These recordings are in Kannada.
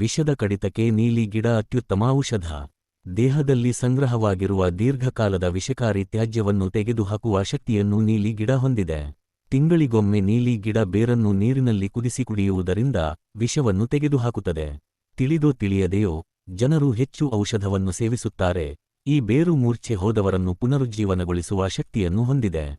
ವಿಷದ ಕಡಿತಕ್ಕೆ ನೀಲಿ ಗಿಡ ಅತ್ಯುತ್ತಮ ಔಷಧ. ದೇಹದಲ್ಲಿ ಸಂಗ್ರಹವಾಗಿರುವ ದೀರ್ಘಕಾಲದ ವಿಷಕಾರಿ ತ್ಯಾಜ್ಯವನ್ನು ತೆಗೆದುಹಾಕುವ ಶಕ್ತಿಯನ್ನು ನೀಲಿ ಗಿಡ ಹೊಂದಿದೆ. ತಿಂಗಳಿಗೊಮ್ಮೆ ನೀಲಿ ಗಿಡ ಬೇರನ್ನು ನೀರಿನಲ್ಲಿ ಕುದಿಸಿ ಕುಡಿಯುವುದರಿಂದ ವಿಷವನ್ನು ತೆಗೆದುಹಾಕುತ್ತದೆ. ತಿಳಿದೋ ತಿಳಿಯದೆಯೋ, ಜನರು ಹೆಚ್ಚು ಔಷಧವನ್ನು ಸೇವಿಸುತ್ತಾರೆ. ಈ ಬೇರು ಮೂರ್ಛೆ ಹೋದವರನ್ನು ಪುನರುಜ್ಜೀವನಗೊಳಿಸುವ ಶಕ್ತಿಯನ್ನು ಹೊಂದಿದೆ.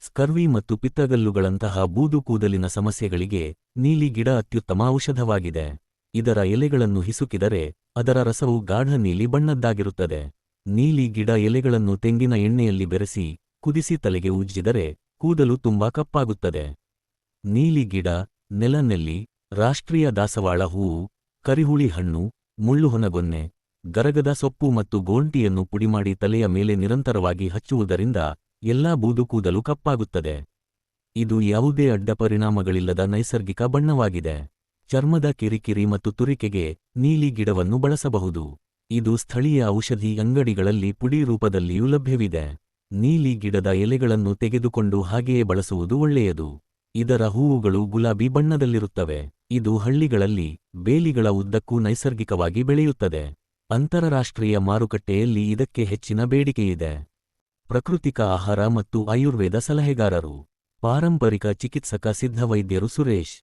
ಸ್ಕರ್ವಿ ಮತ್ತು ಪಿತ್ತಗಲ್ಲುಗಳಂತಹ ಬೂದು ಕೂದಲಿನ ಸಮಸ್ಯೆಗಳಿಗೆ ನೀಲಿ ಗಿಡ ಅತ್ಯುತ್ತಮ ಔಷಧವಾಗಿದೆ. ಇದರ ಎಲೆಗಳನ್ನು ಹಿಸುಕಿದರೆ ಅದರ ರಸವು ಗಾಢ ನೀಲಿ ಬಣ್ಣದ್ದಾಗಿರುತ್ತದೆ. ನೀಲಿ ಗಿಡ ಎಲೆಗಳನ್ನು ತೆಂಗಿನ ಎಣ್ಣೆಯಲ್ಲಿ ಬೆರೆಸಿ ಕುದಿಸಿ ತಲೆಗೆ ಉಜ್ಜಿದರೆ ಕೂದಲು ತುಂಬಾ ಕಪ್ಪಾಗುತ್ತದೆ. ನೀಲಿ ಗಿಡ, ನೆಲನೆಲ್ಲಿ, ರಾಷ್ಟ್ರೀಯ ದಾಸವಾಳ ಹೂವು ಕರಿಹುಳಿ ಹಣ್ಣು ಮುಳ್ಳುಹೊನಗೊನ್ನೆ ಗರಗದ ಸೊಪ್ಪು ಮತ್ತು ಗೋಂಟಿಯನ್ನು ಪುಡಿಮಾಡಿ ತಲೆಯ ಮೇಲೆ ನಿರಂತರವಾಗಿ ಹಚ್ಚುವುದರಿಂದ ಎಲ್ಲಾ ಬೂದು ಕೂದಲು ಕಪ್ಪಾಗುತ್ತದೆ. ಇದು ಯಾವುದೇ ಅಡ್ಡಪರಿಣಾಮಗಳಿಲ್ಲದ ನೈಸರ್ಗಿಕ ಬಣ್ಣವಾಗಿದೆ. ಚರ್ಮದ ಕಿರಿಕಿರಿ ಮತ್ತು ತುರಿಕೆಗೆ ನೀಲಿ ಗಿಡವನ್ನು ಬಳಸಬಹುದು. ಇದು ಸ್ಥಳೀಯ ಔಷಧಿ ಅಂಗಡಿಗಳಲ್ಲಿ ಪುಡಿ ರೂಪದಲ್ಲಿಯೂ ಲಭ್ಯವಿದೆ. ನೀಲಿ ಗಿಡದ ಎಲೆಗಳನ್ನು ತೆಗೆದುಕೊಂಡು ಹಾಗೆಯೇ ಬಳಸುವುದು ಒಳ್ಳೆಯದು. ಇದರ ಹೂವುಗಳು ಗುಲಾಬಿ ಬಣ್ಣದಲ್ಲಿರುತ್ತವೆ. ಇದು ಹಳ್ಳಿಗಳಲ್ಲಿ ಬೇಲಿಗಳ ಉದ್ದಕ್ಕೂ ನೈಸರ್ಗಿಕವಾಗಿ ಬೆಳೆಯುತ್ತದೆ. ಅಂತರರಾಷ್ಟ್ರೀಯ ಮಾರುಕಟ್ಟೆಯಲ್ಲಿ ಇದಕ್ಕೆ ಹೆಚ್ಚಿನ ಬೇಡಿಕೆಯಿದೆ. ಪ್ರಕೃತಿಕ ಆಹಾರ ಮತ್ತು ಆಯುರ್ವೇದ ಸಲಹೆಗಾರರು. ಪಾರಂಪರಿಕ ಚಿಕಿತ್ಸಕ ಸಿದ್ಧವೈದ್ಯರು ಸುರೇಶ್.